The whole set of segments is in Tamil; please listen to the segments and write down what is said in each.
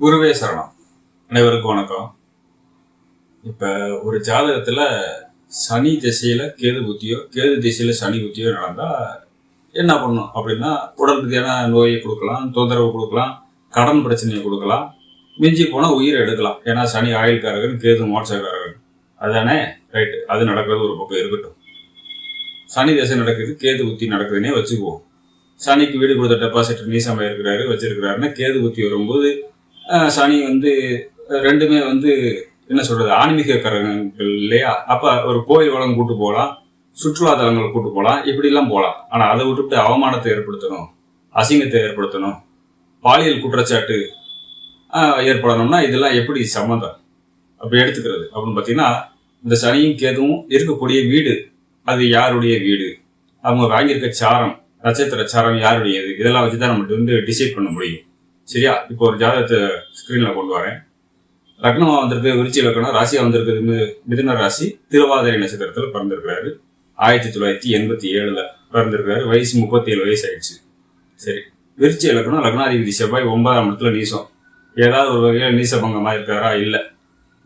குருவே சரணம். அனைவருக்கும் வணக்கம். இப்போ ஒரு ஜாதகத்தில் சனி திசையில் கேது புத்தியோ கேது திசையில் சனி புத்தியோ நடந்தால் என்ன பண்ணும்? அப்படின்னா உடல் ரீதியான நோயை கொடுக்கலாம் தொந்தரவு கொடுக்கலாம் கடன் பிரச்சனையை கொடுக்கலாம் மிஞ்சி போனால் உயிரை எடுக்கலாம். ஏன்னா சனி ஆயுள்காரகன் கேது மோட்சக்காரகன். அதுதானே ரைட்டு அது நடக்கிறது ஒரு பக்கம் இருக்கட்டும். சனி திசை நடக்குது கேது புத்தி நடக்குதுன்னே வச்சுக்குவோம். சனிக்கு வீடு கொடுத்த டெபாசிட் நீசமாக இருக்கிறாரு வச்சிருக்கிறாருன்னா கேது புத்தி வரும்போது சனி வந்து ரெண்டுமே வந்து என்ன சொல்றது ஆன்மீக கரகங்கள் இல்லையா? அப்ப ஒரு கோயில் வளம் கூட்டு போகலாம் சுற்றுலா தலங்கள் கூட்டு போகலாம் இப்படிலாம் போகலாம். ஆனா அதை விட்டுட்டு அவமானத்தை ஏற்படுத்தணும் அசிங்கத்தை ஏற்படுத்தணும் பாலியல் குற்றச்சாட்டு ஏற்படணும்னா இதெல்லாம் எப்படி சம்மந்தம்? அப்படி எடுத்துக்கிறது. அப்படின்னு பார்த்தீங்கன்னா இந்த சனியும் கேதுவும் இருக்கக்கூடிய வீடு. அது யாருடைய வீடு? அவங்க வாங்கியிருக்க சாரம் நட்சத்திர சாரம் யாருடையது? இதெல்லாம் வச்சு தான் நம்ம வந்து டிசைட் பண்ண முடியும். சரியா? இப்போ ஒரு ஜாதகத்தை ஸ்க்ரீனில் கொண்டு வரேன். லக்னமாக வந்திருக்கு விருச்சி லக்னம் ராசியாக வந்திருக்குது மிதுன ராசி திருவாதிரை நட்சத்திரத்தில் பிறந்திருக்கிறாரு. ஆயிரத்தி தொள்ளாயிரத்தி எண்பத்தி ஏழுல பிறந்திருக்கிறாரு. வயசு முப்பத்தி ஏழு வயசு ஆயிடுச்சு. சரி. விருச்சி லக்னம் லக்னாதிபதி செவ்வாய் ஒன்பதாம் இடத்துல நீசம். ஏதாவது ஒரு வகையில் நீசபங்கமாக இருக்காரா? இல்லை.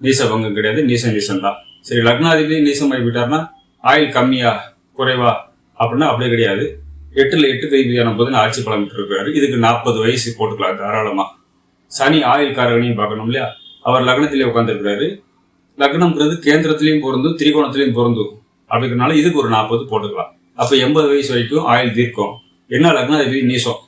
நீசபங்கம் கிடையாது நீசம் நீசம் தான். சரி லக்னாதிபதி நீசம் ஆகிவிட்டார்னா ஆயில் கம்மியா குறைவா? அப்படின்னா அப்படியே கிடையாது. எட்டுல எட்டு கைதியான போது ஆட்சி பலம் இருக்காரு இதுக்கு நாற்பது வயசு போட்டுக்கலாம் தாராளமா. சனி ஆயுள் காரகனையும் பார்க்கணும் இல்லையா? அவர் லக்னத்திலே உட்காந்துருக்கிறாரு லக்னம்ங்கிறது கேந்திரத்திலையும் பொருந்தும் திரிகோணத்திலையும் பொருந்தும். அப்படிங்கிறனால இதுக்கு ஒரு நாற்பது போட்டுக்கலாம். அப்ப எண்பது வயசு வரைக்கும் ஆயுள் தீர்க்கும். என்ன லக்னாதிபதி நீசம்.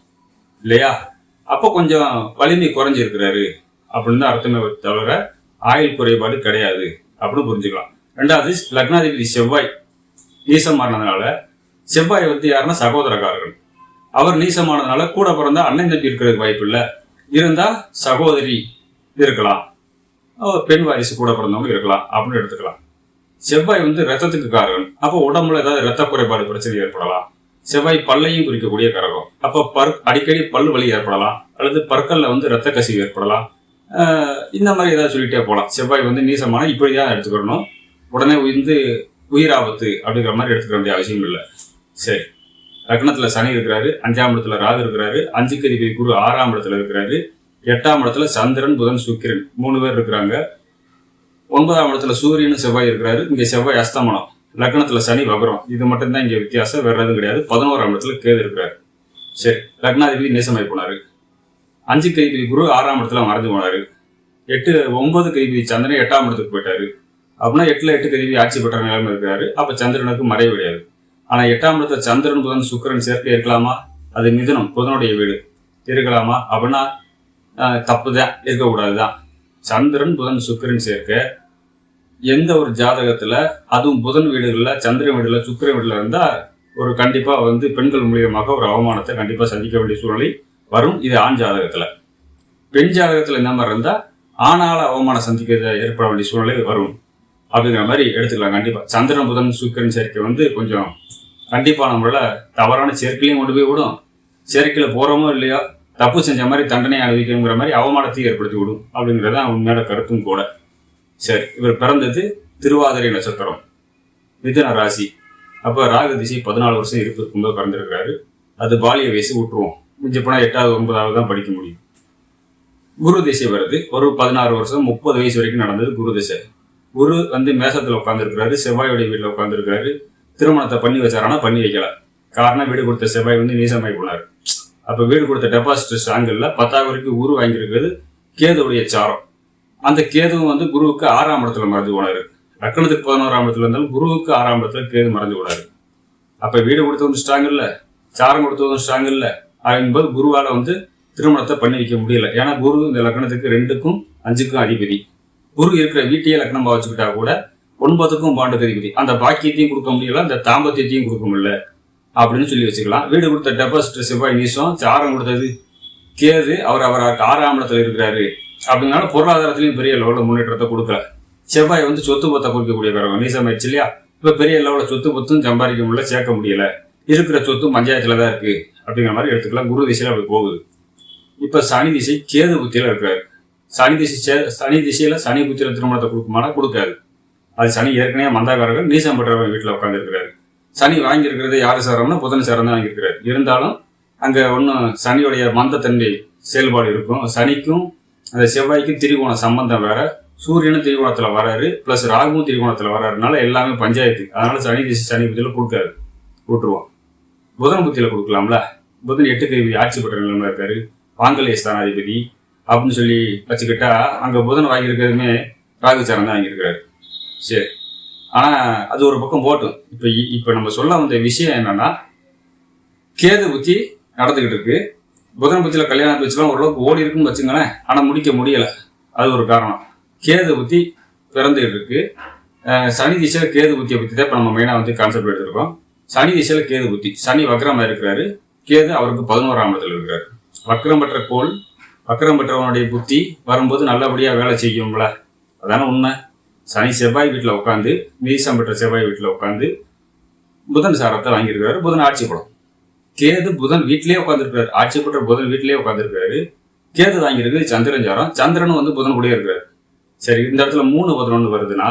இல்லையா? அப்போ கொஞ்சம் வலிமை குறைஞ்சிருக்கிறாரு. அப்படின்னு தான் அர்த்தமே தவிர ஆயுள் குறைபாடு கிடையாது. அப்படின்னு புரிஞ்சுக்கலாம். ரெண்டாவது லக்னாதிபதி செவ்வாய். நீசம் மாறினதுனால செவ்வாய் வந்து யாருன்னா சகோதரக்காரர்கள். அவர் நீசமானதுனால கூட பிறந்த அண்ணன் தம்பி இருக்கிறதுக்கு வாய்ப்பு இல்லை. இருந்தா சகோதரி இருக்கலாம். பெண் வாரிசு கூட பிறந்தவங்க இருக்கலாம் அப்படின்னு எடுத்துக்கலாம். செவ்வாய் வந்து ரத்தத்துக்கு காரகன். அப்போ உடம்புல ஏதாவது ரத்த குறைபாடு பிரச்சனை ஏற்படலாம். செவ்வாய் பல்லையும் குறிக்கக்கூடிய கரகம். அப்போ பற் அடிக்கடி பல் வலி ஏற்படலாம். அல்லது பற்களில் வந்து ரத்த கசிவு ஏற்படலாம். இந்த மாதிரி ஏதாவது சொல்லிட்டே போகலாம் செவ்வாய் வந்து நீசமான இப்படி தான் எடுத்துக்கிறணும் உடனே வந்து உயிராபத்து அப்படிங்கிற மாதிரி எடுத்துக்க வேண்டிய அவசியம் இல்லை சரி. லக்னத்துல சனி இருக்கிறாரு அஞ்சாம் இடத்துல ராகு இருக்கிறாரு அஞ்சுக்கு அதிபதி குரு ஆறாம் இடத்துல இருக்கிறாரு எட்டாம் இடத்துல சந்திரன் புதன் சுக்கிரன் மூணு பேர் இருக்கிறாங்க. ஒன்பதாம் இடத்துல சூரியன் செவ்வாய் இருக்கிறாரு இங்க செவ்வாய் அஸ்தமனம். லக்னத்துல சனி வகரம் இது மட்டும்தான் இங்க வித்தியாசம் வேற எதுவும் கிடையாது. பதினோராம் இடத்துல கேது இருக்கிறாரு. சரி லக்னாதிபதி நேசமாய் போனாரு. அஞ்சு கைதிபதி குரு ஆறாம் இடத்துல மறைஞ்சு போனாரு. எட்டு ஒன்பது கைதிபதி சந்திரன் எட்டாம் இடத்துக்கு போயிட்டாரு. அப்படின்னா எட்டுல எட்டு கைதிபதி ஆட்சி பெற்ற நிலைமை இருக்கிறாரு. அப்ப சந்திரனுக்கு மறைவு கிடையாது. ஆனா எட்டாம் இடத்துல சந்திரன் புதன் சுக்கிரன் சேர்க்கை இருக்கலாமா? அது மிதுனம் புதனுடைய வீடு. இருக்கலாமா? அப்படின்னா தப்புதான். இருக்கக்கூடாது தான் சந்திரன் புதன் சுக்கிரன் சேர்க்க. எந்த ஒரு ஜாதகத்துல அதுவும் புதன் வீடுகளில் சந்திரன் வீடுல சுக்கிரன் வீடுல இருந்தா ஒரு கண்டிப்பா வந்து பெண்கள் மூலியமாக ஒரு அவமானத்தை கண்டிப்பா சந்திக்க வேண்டிய சூழ்நிலை வரும். இது ஆண் ஜாதகத்துல. பெண் ஜாதகத்துல இந்த மாதிரி இருந்தா ஆணால அவமானம் சந்திக்க ஏற்பட வேண்டிய சூழ்நிலை வரும். அப்படிங்கிற மாதிரி எடுத்துக்கலாம். கண்டிப்பாக சந்திரன் புதன் சுக்கிரன் சேர்க்கை வந்து கொஞ்சம் கண்டிப்பா முறையில் தவறான சேர்க்கையிலையும் கொண்டு போய் விடும். செயற்கையில் போகிறோமோ இல்லையோ தப்பு செஞ்ச மாதிரி தண்டனை அனுபவிக்கணுங்கிற மாதிரி அவமானத்தையும் ஏற்படுத்தி விடும் அப்படிங்கிறதான் உண்மையான கருத்தும் கூட. சரி இவர் பிறந்தது திருவாதிரை நட்சத்திரம் மிதுன ராசி. அப்போ ராகு திசை பதினாலு வருஷம் இருப்பு இருக்கும்போது பிறந்திருக்கிறாரு. அது பாலிய வயசு விட்டுருவோம் மிஞ்சி போனால் எட்டாவது ஒன்பதாவது தான் படிக்க முடியும். குரு திசை வருது. ஒரு பதினாறு வருஷம் முப்பது வயசு வரைக்கும் நடந்தது குரு திசை. குரு வந்து மேசத்தில் உட்காந்துருக்கிறாரு செவ்வாயோட வீட்டில் உட்காந்துருக்காரு திருமணத்தை பண்ணி வச்சாரானா பண்ணி வைக்கல. காரணம் வீடு கொடுத்த செவ்வாய் வந்து நீசமாய் போனார். அப்போ வீடு கொடுத்த டெபாசிட் ஸ்ட்ராங்கில் பத்தாவது வரைக்கும் குரு வாங்கியிருக்கிறது கேதுவுடைய சாரம். அந்த கேதுவும் வந்து குருவுக்கு ஆறாம் இடத்துல மறைஞ்சு போனாரு. லக்கணத்துக்கு பதினோராம் இடத்துல இருந்தாலும் குருவுக்கு ஆறாம் இடத்துல கேது மறைஞ்சு போனாரு. அப்போ வீடு கொடுத்தவங்க ஸ்ட்ராங் இல்லை சாரம் கொடுத்தவங்க ஸ்ட்ராங் இல்ல என்பது குருவால் வந்து திருமணத்தை பண்ணி வைக்க முடியல. ஏன்னா குரு இந்த லக்கணத்துக்கு ரெண்டுக்கும் அஞ்சுக்கும் அதிபதி. குரு இருக்கிற வீட்டையே லக்னமாக வச்சுக்கிட்டா கூட ஒன்பதுக்கும் பாண்டு அதிபதி அந்த பாக்கியத்தையும் கொடுக்க முடியல அந்த தாம்பத்தியத்தையும் கொடுக்க முடியல அப்படின்னு சொல்லி வச்சுக்கலாம். வீடு கொடுத்த டெபாசிட் செவ்வாய் நீசம் சாரம் கொடுத்தது கேது அவர் அவர் ஆறாம் இடத்துல இருக்கிறாரு. அப்படினால பொருளாதாரத்திலையும் பெரிய லெவலில் முன்னேற்றத்தை கொடுக்கல. செவ்வாய் வந்து சொத்து பத்தை குறிக்கக்கூடிய பிறகு நீசமாயிடுச்சு இல்லையா? இப்போ பெரிய லெவலில் சொத்து பத்தும் சம்பாதிக்க முடியல சேர்க்க முடியல. இருக்கிற சொத்து பஞ்சாயத்தில் தான் இருக்குது அப்படிங்கிற மாதிரி எடுத்துக்கலாம். குரு திசையில் அப்படி போகுது. இப்போ சனி திசை கேது புத்தியில் இருக்கிறாரு. சனி திசை சே- சனி திசையில் சனி புத்தியில திருமணத்தை கொடுக்குமானா கொடுக்காது. அது சனி ஏற்கனவே மந்தாக்காரர்கள் நீசம் பெற்றவர் வீட்டில் உட்காந்துருக்கிறாரு சனி வாங்கியிருக்கிறது யார் சேரம்னா புதன் சேரம் தான் வாங்கியிருக்கிறாரு. இருந்தாலும் அங்கே ஒன்றும் சனியுடைய மந்தத்தன்மை செயல்பாடு இருக்கும். சனிக்கும் அந்த செவ்வாய்க்கும் திரிகோண சம்பந்தம் வேற. சூரியனும் திரிகோணத்தில் வராரு. ப்ளஸ் ராகுவும் திரிகோணத்தில் வராருனால எல்லாமே பஞ்சாயத்து. அதனால சனி திசை சனி புத்தியில் கொடுக்காரு விட்டுருவோம் புதன் புத்தியில் கொடுக்கலாம்ல. புதன் எட்டுக்கு அதிபதி ஆட்சி பெற்ற நிலைமையில இருக்காரு. ஆங்கிலேய ஸ்தானாதிபதி. அப்படின்னு சொல்லி வச்சுக்கிட்டா அங்கே புதன் வாங்கியிருக்கிறதுமே ராகுச்சாரம் தான் வாங்கியிருக்கிறாரு. சரி. ஆனால் அது ஒரு பக்கம் போட்டும். இப்போ இப்போ நம்ம சொல்ல வந்த விஷயம் என்னன்னா கேது புத்தி நடந்துக்கிட்டு இருக்கு. புதன் புத்தியில் கல்யாண பேச்சுலாம் ஓரளவுக்கு ஓடி இருக்குன்னு வச்சுங்களேன் ஆனால் முடிக்க முடியலை. அது ஒரு காரணம். கேது புத்தி பிறந்துகிட்டு இருக்கு. சனி திசையில் கேது புத்தியை பற்றி தான் இப்போ நம்ம மெயினாக வந்து கான்செப்ட் எடுத்துருக்கோம். சனி திசையில் கேது புத்தி. சனி வக்ரமாக இருக்கிறாரு. கேது அவருக்கு பதினோராம் இடத்துல இருக்கிறாரு. வக்ரம் பெற்ற கோள் வக்கரம் பெற்றவனுடைய புத்தி வரும்போது நல்லபடியாக வேலை செய்யும்ல. அதான உண்மை. சனி செவ்வாய் வீட்டில் உட்காந்து மீசம் பெற்ற செவ்வாய் வீட்டில் உட்காந்து புதன் சாரத்தை வாங்கியிருக்காரு புதன் ஆட்சி படம் கேது புதன் வீட்டிலேயே உட்காந்துருக்காரு ஆட்சி பெற்ற புதன் வீட்டிலேயே உட்காந்துருக்காரு கேது வாங்கியிருக்கு சந்திரன் சாரம். சந்திரனும் வந்து புதன் கூடயே இருக்காரு. சரி இந்த இடத்துல மூணு பதினொன்று வருதுன்னா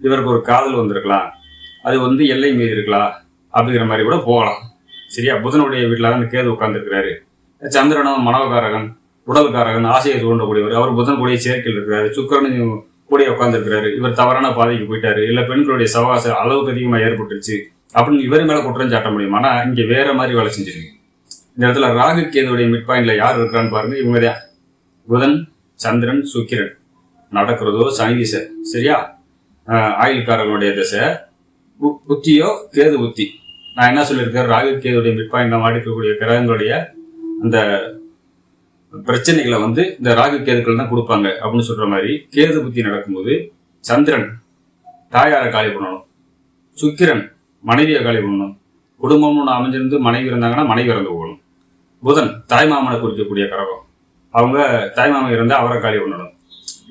இவருக்கு ஒரு காதல் வந்திருக்கலாம். அது வந்து எல்லை மீறி இருக்கலாம். அப்படிங்கிற மாதிரி கூட போகலாம். சரியா? புதனுடைய வீட்டில் தான் கேது உட்காந்துருக்கிறாரு சந்திரனும் மனோகாரகன் உடல்காரகன் ஆசையை தூண்டக்கூடியவர் அவர் புதன் கூடிய சேர்க்கையில் இருக்கிறாரு. சுக்கரன் கூட உட்காந்துருக்கிறாரு இவர் தவறான பாதைக்கு போயிட்டாரு. இல்ல பெண்களுடைய சவாசம் அளவுக்கு அதிகமாக ஏற்பட்டுருச்சு. அப்படின்னு இவர் மேல குற்றம் சாட்ட முடியும். ஆனா இங்க வேற மாதிரி வேலை செஞ்சிருக்கு. இந்த இடத்துல ராகு கேதுடைய மிட் பாயிண்ட்ல யார் இருக்கான்னு பாருங்க. இவங்க தான். புதன் சந்திரன் சுக்கிரன். நடக்கிறதோ சனி திசை. சரியா? ஆஹ் ஆயுள்காரர்களுடைய திசை. புத்தியோ கேது புத்தி. நான் என்ன சொல்லியிருக்கேன்? ராகு கேதுடைய மிட் பாயிண்ட்ல மாட்டிக்கக்கூடிய கிரகங்களுடைய அந்த பிரச்சனைகளை வந்து இந்த ராகு கேதுக்கள் தான் கொடுப்பாங்க அப்படின்னு சொல்ற மாதிரி கேது புத்தி நடக்கும்போது சந்திரன் தாயாரை காலி பண்ணணும். சுக்கிரன் மனைவியை காலி பண்ணணும். குடும்பம்னு ஒன்று அமைஞ்சிருந்து மனைவி இருந்தாங்கன்னா மனைவி இறந்து போகணும். புதன் தாய்மாமனை குறிக்கக்கூடிய கரகம். அவங்க தாய்மாமன் இருந்தால் அவரை காலி பண்ணணும்.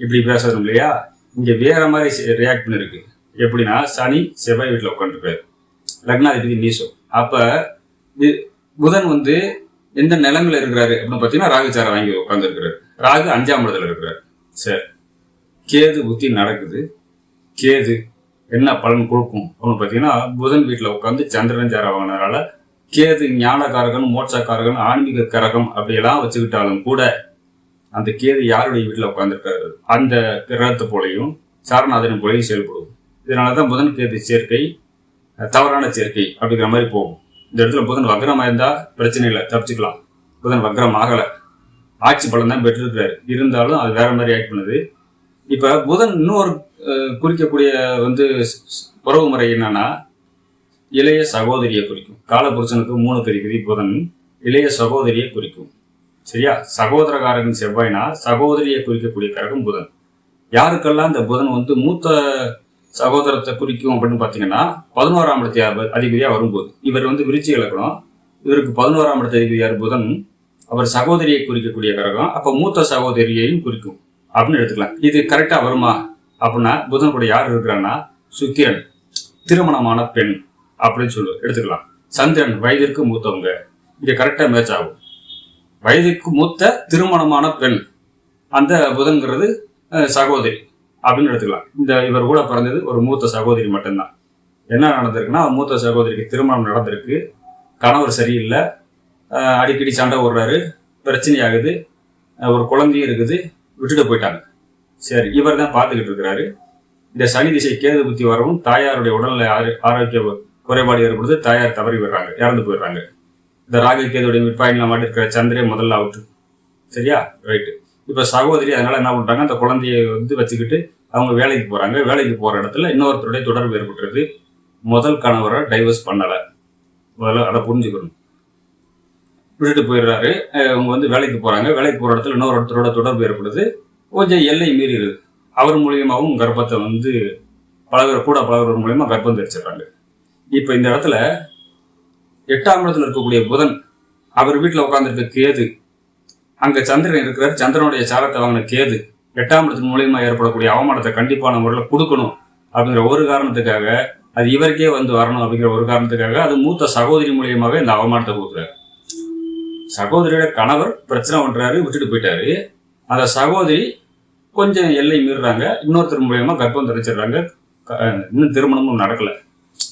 இப்படி பேசணும் இல்லையா? இங்கே வேற மாதிரி ரியாக்ட் பண்ணிருக்கு. எப்படின்னா சனி செவ்வாய் வீட்டில் உட்காந்துருக்காரு லக்னாதிபதி நீசோ அப்போ புதன் வந்து எந்த நிலைமையில இருக்கிறாரு அப்படின்னு பார்த்தீங்கன்னா ராகுச்சாரம் வாங்கி உட்காந்துருக்கிறாரு ராகு அஞ்சாம் இடத்துல இருக்கிறாரு. சரி கேது புத்தி நடக்குது. கேது என்ன பலன் கொடுக்கும் அப்படின்னு பார்த்தீங்கன்னா புதன் வீட்டில் உட்காந்து சந்திரன் சாரம் வாங்கினதுனால கேது ஞானக்காரகன் மோட்சக்காரகன் ஆன்மீக கரகம் அப்படியெல்லாம் வச்சுக்கிட்டாலும் கூட அந்த கேது யாருடைய வீட்டில் உட்காந்துருக்காரு அந்த கிரகத்தை போலையும் சாரநாதன் போலையும் செயல்படும். இதனால தான் புதன் கேது சேர்க்கை தவறான சேர்க்கை அப்படிங்கிற மாதிரி போகும். இந்த இடத்துல புதன் வக்ரம் இருந்தால் பிரச்சனை இல்லை தப்பிச்சுக்கலாம். புதன் வக்ரம் ஆகலை. ஆட்சி பலன் தான் பெற்றிருக்கிறாரு. இருந்தாலும் அது வேற மாதிரி ஆக்ட் பண்ணுது. இப்போ புதன் இன்னொரு குறிக்கக்கூடிய வந்து உறவு முறை என்னன்னா இளைய சகோதரியை குறிக்கும். காலபுருஷனுக்கு மூணு கதிபதி புதன் இளைய சகோதரியை குறிக்கும். சரியா? சகோதரகாரகன் செவ்வாய்னா சகோதரியை குறிக்கக்கூடிய கரகம் புதன். யாருக்கெல்லாம் இந்த புதன் வந்து மூத்த சகோதரத்தை குறிக்கும் அப்படின்னு பார்த்தீங்கன்னா பதினோராம் இடத்தை அதிபதியாக வரும்போது இவர் வந்து விருச்சி இலக்கணம் இவருக்கு பதினோராம் இடத்த அதிபதியார் புதன் அவர் சகோதரியை குறிக்கக்கூடிய கிரகம் அப்போ மூத்த சகோதரியையும் குறிக்கும் அப்படின்னு எடுத்துக்கலாம். இது கரெக்டாக வருமா? அப்படின்னா புதன் கூட யார் இருக்கிறான்னா சுக்கிரன். திருமணமான பெண் அப்படின்னு சொல்லு எடுத்துக்கலாம். சந்திரன் வயதிற்கு மூத்தவங்க. இங்கே கரெக்டாக மேட்ச் ஆகும். வயதுக்கு மூத்த திருமணமான பெண். அந்த புதன்கிறது சகோதரி. அப்படின்னு எடுத்துக்கலாம். இந்த இவர் கூட பிறந்தது ஒரு மூத்த சகோதரி மட்டும்தான். என்ன நடந்திருக்குன்னா மூத்த சகோதரிக்கு திருமணம் நடந்திருக்கு. கணவர் சரியில்லை. அடிக்கடி சண்டை போடுறாரு. பிரச்சனையாகுது. ஒரு குழந்தையும் இருக்குது. விட்டுட்டு போயிட்டாங்க. சரி இவர் தான் பார்த்துக்கிட்டு இருக்கிறாரு. இந்த சனி திசை கேது புத்தி வரவும் தாயாருடைய உடல்ல ஆரோ- ஆரோக்கிய குறைபாடு ஏற்படுது. தாயார் தவறி விடுறாங்க இறந்து போயிடுறாங்க. இந்த ராகு கேதுடைய மிட்பாயின்ல மாட்டி இருக்கிற சந்திரே முதல்ல அவுட்டு சரியா? ரைட்டு இப்போ சகோதரி அதனால என்ன பண்ணுறாங்க அந்த குழந்தைய வந்து வச்சுக்கிட்டு அவங்க வேலைக்கு போகிறாங்க வேலைக்கு போகிற இடத்துல இன்னொருத்தருடைய தொடர்பு ஏற்பட்டுருக்கு. முதல் கணவரை டைவர்ஸ் பண்ணலை. முதல்ல அதை புரிஞ்சுக்கணும். விட்டுட்டு போயிடுறாரு. அவங்க வந்து வேலைக்கு போகிறாங்க வேலைக்கு போகிற இடத்துல இன்னொரு ஒருத்தரோட தொடர்பு ஏற்படுது. கொஞ்சம் எல்லை மீறிடுது அவர் மூலியமாகவும் கர்ப்பத்தை வந்து பழகுற கூட பழகுற மூலயமா கர்ப்பம் தெரிச்சிடுறாங்க. இப்போ இந்த இடத்துல எட்டாம் இடத்துல இருக்கக்கூடிய புதன் அவர் வீட்டில் உட்காந்துருக்க கேது அங்கே சந்திரன் இருக்கிறார். சந்திரனுடைய சாரத்தை வாங்கின கேது எட்டாம் இடத்தின் மூலியமா ஏற்படக்கூடிய அவமானத்தை கண்டிப்பான முறையில் கொடுக்கணும் அப்படிங்கிற ஒரு காரணத்துக்காக அது இவருக்கே வந்து வரணும் அப்படிங்கிற ஒரு காரணத்துக்காக அது மூத்த சகோதரி மூலியமாக இந்த அவமானத்தை கொடுக்குறாரு. சகோதரியோட கணவர் பிரச்சனை பண்றாரு விட்டுட்டு போயிட்டாரு. அந்த சகோதரி கொஞ்சம் எல்லை மீறுறாங்க. இன்னொருத்தர் மூலியமா கர்ப்பம் தரிச்சிடுறாங்க. க- இன்னும் திருமணமும் நடக்கல.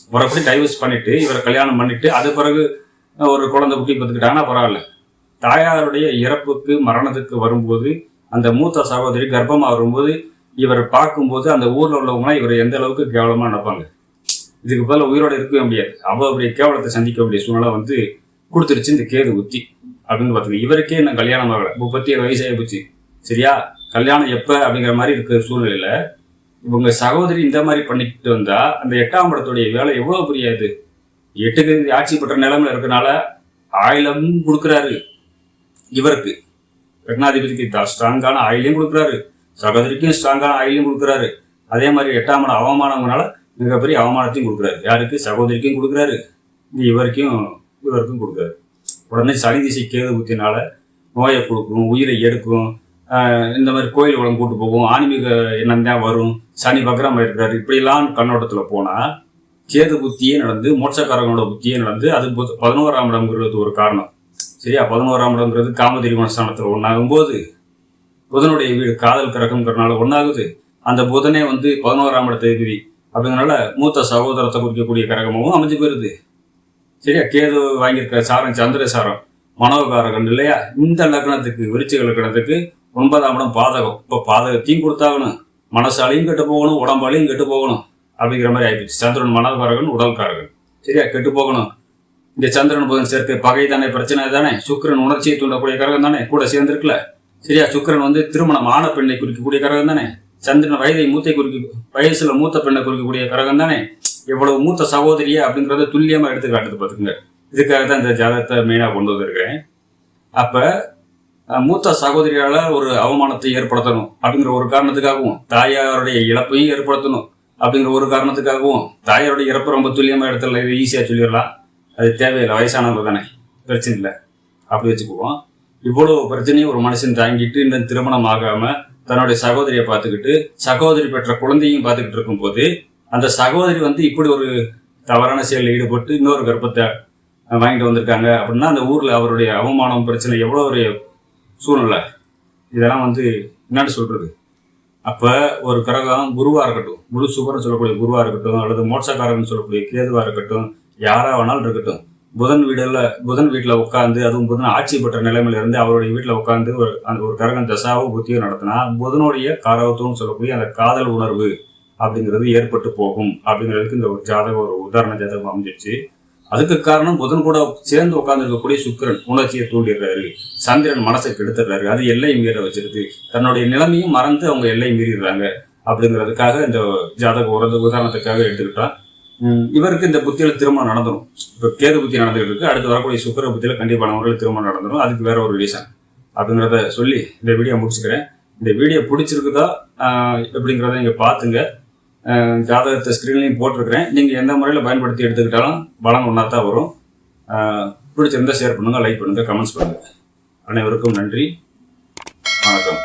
முறைப்படி டைவர்ஸ் பண்ணிட்டு இவரை கல்யாணம் பண்ணிட்டு அது பிறகு ஒரு குழந்தை குட்டி பார்த்துக்கிட்டாங்கன்னா பரவாயில்ல. தாயாருடைய இறப்புக்கு மரணத்துக்கு வரும்போது அந்த மூத்த சகோதரி கர்ப்பமாக வரும்போது இவரை பார்க்கும்போது அந்த ஊரில் உள்ளவங்களாம் இவரை எந்த அளவுக்கு கேவலமாக நினைப்பாங்க? இதுக்கு பதில் உயிரோடு இருக்கவே முடியாது. அவ்வளோ பெரிய கேவலத்தை சந்திக்க வேண்டிய சூழ்நிலை வந்து கொடுத்துருச்சு இந்த கேது உத்தி அப்படின்னு பார்த்தீங்கன்னா இவருக்கே நான் கல்யாணம் ஆகலை. முப்பத்தி ஏழு வயசு ஆகிப்போச்சு சரியா? கல்யாணம் எப்போ அப்படிங்கிற மாதிரி இருக்கிற சூழ்நிலையில் இவங்க சகோதரி இந்த மாதிரி பண்ணிக்கிட்டு வந்தா அந்த எட்டாம் படத்துடைய வேலை எவ்வளோ பெரிய இது? எட்டுக்கு ஆட்சி பெற்ற நிலைமையில இருக்கனால ஆயிலமும் கொடுக்குறாரு இவருக்கு. ரத்னாதிபதிக்கு ஸ்ட்ராங்கான ஆயிலையும் கொடுக்குறாரு. சகோதரிக்கும் ஸ்ட்ராங்கான ஆயிலையும் கொடுக்குறாரு. அதே மாதிரி எட்டாம் இடம் அவமானங்கனால மிகப்பெரிய அவமானத்தையும் கொடுக்குறாரு. யாருக்கு? சகோதரிக்கும் கொடுக்குறாரு. இவருக்கும் இவருக்கும் கொடுக்குறாரு. உடனே சனி திசை கேது புத்தினால நோயை கொடுக்கும் உயிரை எடுக்கும் இந்த மாதிரி கோயில் உடம்பு கூட்டு போகும் ஆன்மீக எண்ணம் தான் வரும். சனி வக்ரம் இருக்காரு இப்படிலாம் கண்ணோட்டத்தில் போனால் கேது புத்தியே நடந்து மோட்சக்காரங்களோட புத்தியே நடந்து அது பதினோராம் இடம்ங்கிறது ஒரு காரணம். சரியா? பதினோராம் இடம்ங்கிறது காமதிரி மனஸ்தானத்தில் ஒன்றாகும்போது புதனுடைய வீடு காதல் கிரகம்ங்கிறனால ஒன்றாகுது அந்த புதனே வந்து பதினோராம் இடத்தை தேதி அப்படிங்கறனால மூத்த சகோதரத்தை குறிக்கக்கூடிய கிரகமாகவும் அமைஞ்சு போயிருது. சரியா? கேது வாங்கியிருக்க சாரம் சந்திர சாரம் மனோகாரகன் இல்லையா? இந்த லக்னத்துக்கு விருச்சிக லக்னத்துக்கு ஒன்பதாம் இடம் பாதகம். இப்போ பாதகத்தையும் கொடுத்தாகணும். மனசாலையும் கெட்டு போகணும் உடம்பாலையும் கெட்டு போகணும். அப்படிங்கிற மாதிரி ஆயிடுச்சு சந்திரன் மனோகாரகன் உடல்காரகன். சரியா? கெட்டு போகணும். இந்த சந்திரன் புதன் சேர்க்கை பகை தானே பிரச்சனை தானே சுக்கிரன் உணர்ச்சியை தூண்டக்கூடிய கரகம் தானே கூட சேர்ந்திருக்கல. சரியா? சுக்கிரன் வந்து திருமணம் ஆன பெண்ணை குறிக்கக்கூடிய கரகம் தானே சந்திரன் வயதை மூத்தை குறிக்க வயசுல மூத்த பெண்ணை குறிக்கக்கூடிய கரகம் தானே இவ்வளவு மூத்த சகோதரியா அப்படிங்கறத துல்லியமா எடுத்து காட்டுது பாத்துக்கங்க. இதுக்காக தான் இந்த ஜாதகத்தை மெயினா கொண்டு வந்திருக்கேன். அப்ப மூத்த சகோதரியால ஒரு அவமானத்தை ஏற்படுத்தணும் அப்படிங்கிற ஒரு காரணத்துக்காகவும் தாயாருடைய இழப்பையும் ஏற்படுத்தணும் அப்படிங்கிற ஒரு காரணத்துக்காகவும் தாயாருடைய இறப்பு ரொம்ப துல்லியமா எடுத்துடலாம். இது ஈஸியா சொல்லிடலாம். அது தேவையில்லை வயசானவங்க தானே பிரச்சனை இல்லை. அப்படி வச்சுக்குவோம். இவ்வளவு பிரச்சனையும் ஒரு மனுஷன் தாங்கிட்டு இன்னும் திருமணம் ஆகாம தன்னுடைய சகோதரியை பார்த்துக்கிட்டு சகோதரி பெற்ற குழந்தையும் பார்த்துக்கிட்டு இருக்கும்போது அந்த சகோதரி வந்து இப்படி ஒரு தவறான செயலில் ஈடுபட்டு இன்னொரு கர்ப்பத்தை வாங்கிட்டு வந்திருக்காங்க அப்படின்னா அந்த ஊரில் அவருடைய அவமானம் பிரச்சனை எவ்வளோ ஒரு சூழ்நிலை. இதெல்லாம் வந்து என்னன்னு சொல்கிறது அப்போ ஒரு கிரகம் குருவாக இருக்கட்டும் முழு சுபர்னு சொல்லக்கூடிய குருவாக இருக்கட்டும் அல்லது மோட்சக்காரன் சொல்லக்கூடிய கேதுவாக இருக்கட்டும் யாராக வேணாலும் இருக்கட்டும். புதன் வீடுல புதன் வீட்டில் உட்காந்து அதுவும் புதன் ஆட்சி பெற்ற நிலைமையில இருந்து அவருடைய வீட்டில் உட்காந்து ஒரு அந்த ஒரு கரகம் தசாவோ புத்தியோ நடத்தினா புதனுடைய காரவத்துவம்னு சொல்லக்கூடிய அந்த காதல் உணர்வு அப்படிங்கிறது ஏற்பட்டு போகும் அப்படிங்கிறதுக்கு இந்த ஒரு ஜாதகம் ஒரு உதாரண ஜாதகம் அமைஞ்சிருச்சு. அதுக்கு காரணம் புதன் கூட சேர்ந்து உட்காந்துருக்கக்கூடிய சுக்கரன் உணர்ச்சியை தூண்டிடுறாரு. சந்திரன் மனசை கெடுத்துடுறாரு. அது எல்லை மீற வச்சிருது தன்னுடைய நிலைமையும் மறந்து அவங்க எல்லை மீறிடுறாங்க அப்படிங்கிறதுக்காக இந்த ஜாதக உரத உதாரணத்துக்காக எடுத்துக்கிட்டோம் இவருக்கு இந்த புத்தியில திருமணம் நடந்துடும் இப்போ கேது புத்தி நடந்துகிட்டு இருக்கு. அடுத்து வரக்கூடிய சுக்கர புத்தியில கண்டிப்பாக முறையில் திருமணம் நடந்துடும் அதுக்கு வேற ஒரு ரீசன் அப்படிங்கிறத சொல்லி இந்த வீடியோ முடிச்சுக்கிறேன். இந்த வீடியோ பிடிச்சிருக்குதா? எப்படிங்கிறத நீங்கள் பார்த்துங்க. ஜாதகத்தை ஸ்க்ரீன்லையும் போட்டிருக்கிறேன். நீங்கள் எந்த முறையில் பயன்படுத்தி எடுத்துக்கிட்டாலும் பலன் ஒன்றா தான் வரும் பிடிச்சிருந்தா ஷேர் பண்ணுங்க லைக் பண்ணுங்கள் கமெண்ட்ஸ் பண்ணுங்கள் அனைவருக்கும் நன்றி. வணக்கம்.